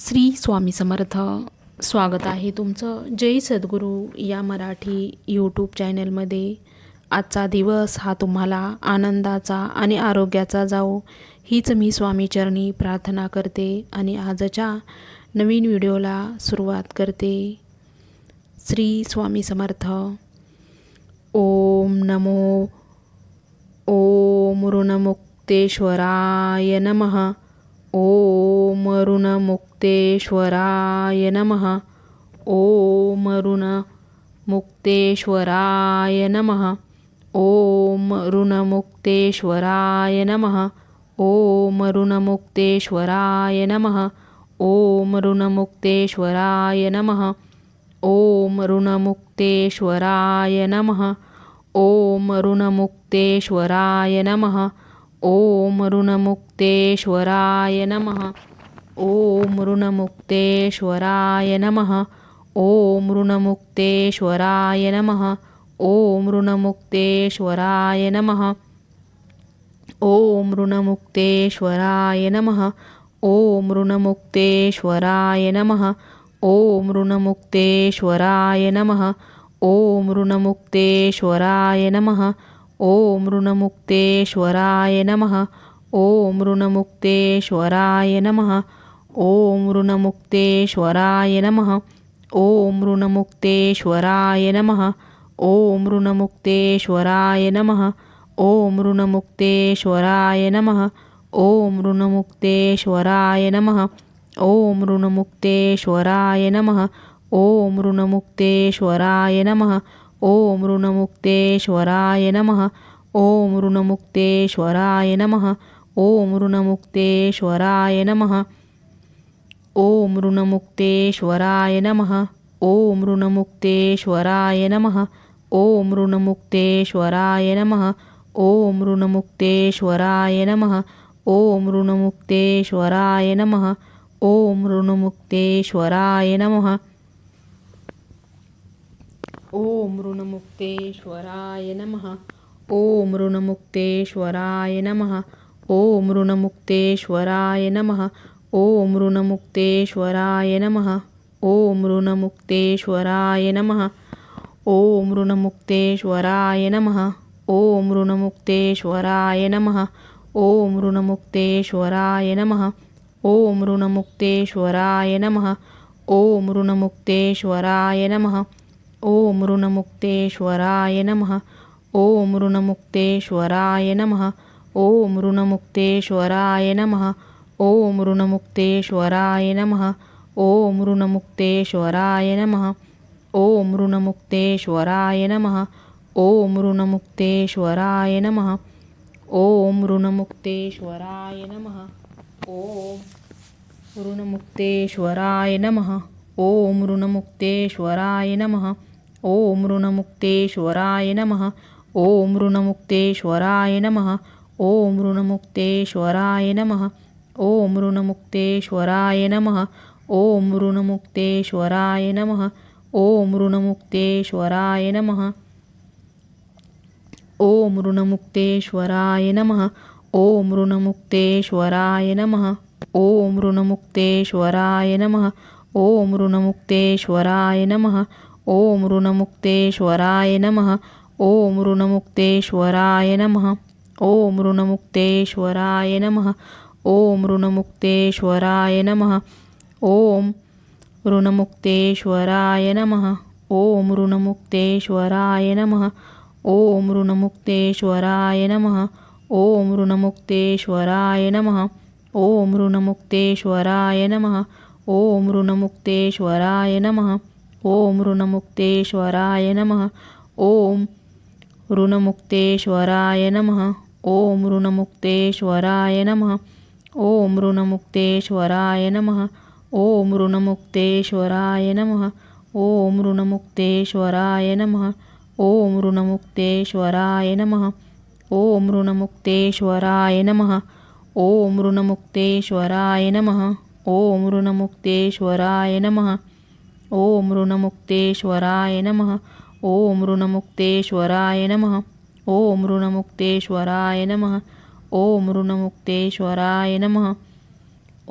श्री स्वामी समर्थ. स्वागत आहे तुमचं जय सद्गुरू या मराठी यूट्यूब चॅनलमध्ये आजचा दिवस हा तुम्हाला आनंदाचा आणि आरोग्याचा जाओ हीच मी स्वामीचरणी प्रार्थना करते आणि आजच्या नवीन व्हिडिओला सुरुवात करते. श्री स्वामी समर्थ. ओम नमो ओम ऋणमुक्तेश्वराय नमः. ॐ अरुणमुक्तेश्वराय नमः। ॐ अरुणमुक्तेश्वराय नमः। ॐ अरुणमुक्तेश्वराय नमः। ॐ अरुणमुक्तेश्वराय नमः। ॐ अरुणमुक्तेश्वराय नमः। ॐ अरुणमुक्तेश्वराय नमः। ॐ अरुणमुक्तेश्वराय नमः। ओम ऋणमुक्तेश्वराय नमः। ओम ऋणमुक्तेश्वराय नमः। ओम ऋणमुक्तेश्वराय नमः। ओम ऋणमुक्तेश्वराय नमः। ओम ऋणमुक्तेश्वराय नमः। ओम ऋणमुक्तेश्वराय नमः। ओम ऋणमुक्तेश्वराय नमः। ओम ऋणमुक्तेश्वराय नमः। ओम ऋणमुक्तेश्वराय नमः। ओम ऋणमुक्तेश्वराय नमः। ओम ऋणमुक्तेश्वराय नमः। ओम ऋणमुक्तेश्वराय नमः। ओम ऋणमुक्तेश्वराय नमः। ओम ऋणमुक्तेश्वराय नमः। ओम ऋणमुक्तेश्वराय नमः। ओम ऋणमुक्तेश्वराय नमः। ओम ऋणमुक्तेश्वराय नमः। ॐ ऋणमुक्तेश्वराय नमः। ॐ ऋणमुक्तेश्वराय नमः। ॐ ऋणमुक्तेश्वराय नमः। ॐ ऋणमुक्तेश्वराय नमः। ॐ ऋणमुक्तेश्वराय नमः। ॐ ऋणमुक्तेश्वराय नमः। ॐ ऋणमुक्तेश्वराय नमः। ॐ ऋणमुक्तेश्वराय नमः। ॐ ऋणमुक्तेश्वराय नमः। ओम ऋणमुक्तेश्वराय नमः ओम ऋणमुक्तेश्वराय नमः ओम ऋणमुक्तेश्वराय नमः ओम ऋणमुक्तेश्वराय नमः ओम ऋणमुक्तेश्वराय नमः ओम ऋणमुक्तेश्वराय नमः ओम ऋणमुक्तेश्वराय नमः ओम ऋणमुक्तेश्वराय नमः ओम ऋणमुक्तेश्वराय नमः ओम ऋणमुक्तेश्वराय नमः ओम ऋणमुक्तेश्वराय नमः ओम ऋणमुक्तेश्वराय नमः ओम ऋणमुक्तेश्वराय नमः ओम ऋणमुक्तेश्वराय नमः ओम ऋणमुक्तेश्वराय नमः ओम ऋणमुक्तेश्वराय नमः ओम ऋणमुक्तेश्वराय नमः ओम ऋणमुक्तेश्वराय नमः ओम ऋणमुक्तेश्वराय नमः ओम ऋणमुक्तेश्वराय नमः ओम ऋणमुक्तेश्वराय नमः ओम ऋणमुक्तेश्वराय नमः ओम ऋणमुक्तेश्वराय नमः ओम ऋणमुक्तेश्वराय नमः ओम ऋणमुक्तेश्वराय नमः ओम ऋणमुक्तेश्वराय नमः ओम ऋणमुक्तेश्वराय नमः ओम ऋणमुक्तेश्वराय नमः ओम ऋणमुक्तेश्वराय नमः ओम ऋणमुक्तेश्वराय नमः ओम ऋणमुक्तेश्वराय नमः ओम ऋणमुक्तेश्वराय नमः ओम ऋणमुक्तेश्वराय नमः ओम ऋणमुक्तेश्वराय नमः ओम ऋणमुक्तेश्वराय नमः ओम ऋणमुक्तेश्वराय नमः ओम ऋणमुक्तेश्वराय नमः ओम ऋणमुक्तेश्वराय नमः ओम ऋणमुक्तेश्वराय नमः ओम ऋणमुक्तेश्वराय नमः ओम ऋणमुक्तेश्वराय नमः ओम ऋणमुक्तेश्वराय नमः ओम ऋणमुक्तेश्वराय नमः ओम ऋणमुक्तेश्वराय नमः ओम ऋणमुक्तेश्वराय नमः ओम ऋणमुक्तेश्वराय नमः ओम ऋणमुक्तेश्वराय नमः ओम ऋणमुक्तेश्वराय नमः ओम ऋणमुक्तेश्वराय नमः ओम ऋणमुक्तेश्वराय नमः ओम ऋणमुक्तेश्वराय नमः ओम ऋणमुक्तेश्वराय नमः ओम ऋणमुक्तेश्वराय नमः ओम ऋणमुक्तेश्वराय नमः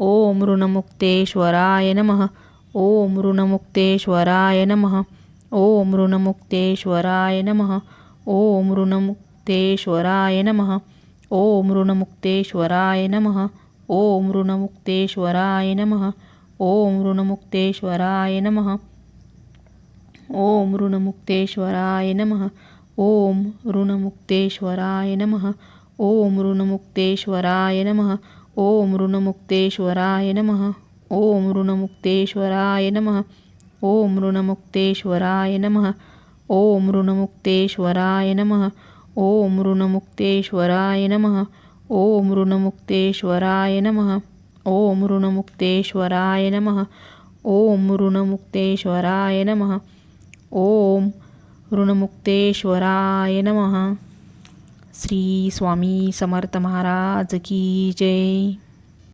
ओम ऋणमुक्तेश्वराय नमः ओम ऋणमुक्तेश्वराय नमः ओम ऋणमुक्तेश्वराय नमः ओम ऋणमुक्तेश्वराय नमः ओम ऋणमुक्तेश्वराय नमः ओम ऋणमुक्तेश्वराय नमः ओम ऋणमुक्तेश्वराय नमः ओम ऋणमुक्तेश्वराय नमः ओम ऋणमुक्तेश्वराय नमः ओम ऋणमुक्तेश्वराय नमः ओम ऋणमुक्तेश्वराय नमः ओम ऋणमुक्तेश्वराय नमः ओम ऋणमुक्तेश्वराय नमः ओम ऋणमुक्तेश्वराय नमः ओम ऋणमुक्तेश्वराय नमः ओम ऋणमुक्तेश्वराय नमः ओम ऋणमुक्तेश्वराय नमः। ओम ऋणमुक्तेश्वराय नमः। ओम ऋणमुक्तेश्वराय नमः। श्री स्वामी समर्थ महाराज की जय।